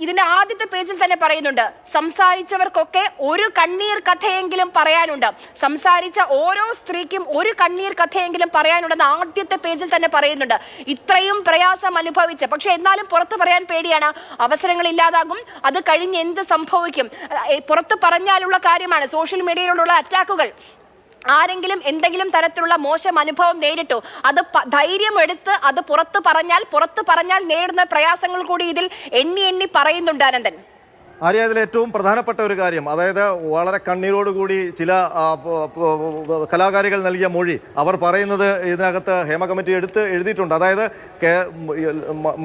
ഇതിന്റെ ആദ്യത്തെ പേജിൽ തന്നെ പറയുന്നുണ്ട് സംസാരിച്ചവർക്കൊക്കെ ഒരു കണ്ണീർ കഥയെങ്കിലും പറയാനുണ്ട്. സംസാരിച്ച ഓരോ സ്ത്രീക്കും ഒരു കണ്ണീർ കഥയെങ്കിലും പറയാനുണ്ടെന്ന് ആദ്യത്തെ പേജിൽ തന്നെ പറയുന്നുണ്ട്. ഇത്രയും പ്രയാസം അനുഭവിച്ച് പക്ഷെ എന്നാലും പുറത്ത് പറയാൻ പേടിയാണ്. അവസരങ്ങൾ ഇല്ലാതാകും അത് കഴിഞ്ഞ് എന്ത് സംഭവിക്കും? പുറത്ത് പറഞ്ഞാലുള്ള കാര്യമാണ് സോഷ്യൽ മീഡിയയിലുള്ള അറ്റാക്കുകൾ. ആരെങ്കിലും എന്തെങ്കിലും തരത്തിലുള്ള മോശം അനുഭവം നേരിട്ടോ അത് ധൈര്യം എടുത്ത് അത് പുറത്ത് പറഞ്ഞാൽ പുറത്ത് പറഞ്ഞാൽ നേരിടുന്ന പ്രയാസങ്ങൾ കൂടി ഇതിൽ എണ്ണി എണ്ണി പറയുന്നുണ്ട് അനന്തൻ. ആര്യ ഇതിൽ ഏറ്റവും പ്രധാനപ്പെട്ട ഒരു കാര്യം അതായത് വളരെ കണ്ണീരോടുകൂടി ചില കലാകാരികൾ നൽകിയ മൊഴി അവർ പറയുന്നത് ഇതിനകത്ത് ഹേമ കമ്മിറ്റി എടുത്ത് എഴുതിയിട്ടുണ്ട്. അതായത്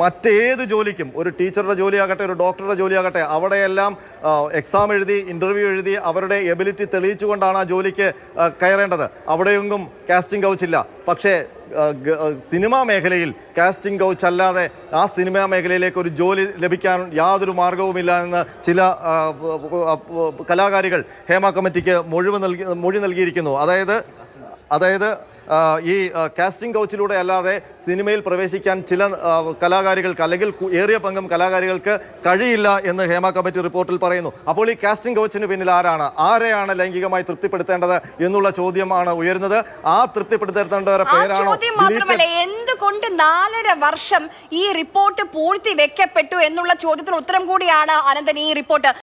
മറ്റേത് ജോലിക്കും ഒരു ടീച്ചറുടെ ജോലിയാകട്ടെ ഒരു ഡോക്ടറുടെ ജോലിയാകട്ടെ അവിടെയെല്ലാം എക്സാം എഴുതി ഇന്റർവ്യൂ എഴുതി അവരുടെ എബിലിറ്റി തെളിയിച്ചുകൊണ്ടാണ് ആ ജോലിക്ക് കയറേണ്ടത്. അവിടെയൊന്നും കാസ്റ്റിംഗ് കൗച്ചില്ല. പക്ഷേ സിനിമാ മേഖലയിൽ കാസ്റ്റിംഗ് കൗച്ച് അല്ലാതെ ആ സിനിമാ മേഖലയിലേക്ക് ഒരു ജോലി ലഭിക്കാൻ യാതൊരു മാർഗവുമില്ല എന്ന് ചില കലാകാരികൾ ഹേമ കമ്മിറ്റിക്ക് മൊഴിവ് നൽകി മൊഴി നൽകിയിരിക്കുന്നു. അതായത് അതായത് ഈ കാസ്റ്റിംഗ് കൗച്ചിലൂടെ അല്ലാതെ സിനിമയിൽ പ്രവേശിക്കാൻ ചില കലാകാരികൾക്ക് അല്ലെങ്കിൽ ഏറിയ പങ്കും കലാകാരികൾക്ക് കഴിയില്ല എന്ന് ഹേമ കമ്മിറ്റി റിപ്പോർട്ടിൽ പറയുന്നു. അപ്പോൾ ഈ കാസ്റ്റിംഗ് കൗച്ചിന് പിന്നിൽ ആരാണ്? ആരെയാണ് ലൈംഗികമായി തൃപ്തിപ്പെടുത്തേണ്ടത് എന്നുള്ള ചോദ്യമാണ് ഉയരുന്നത്. ആ തൃപ്തിപ്പെടുത്തേണ്ടവരുടെ പേരാണോ എന്തുകൊണ്ട് നാലര വർഷം ഈ റിപ്പോർട്ട് പൂഴ്ത്തി വെക്കപ്പെട്ടു എന്നുള്ള ചോദ്യത്തിന് ഉത്തരം കൂടിയാണ് അനന്തൻ ഈ റിപ്പോർട്ട്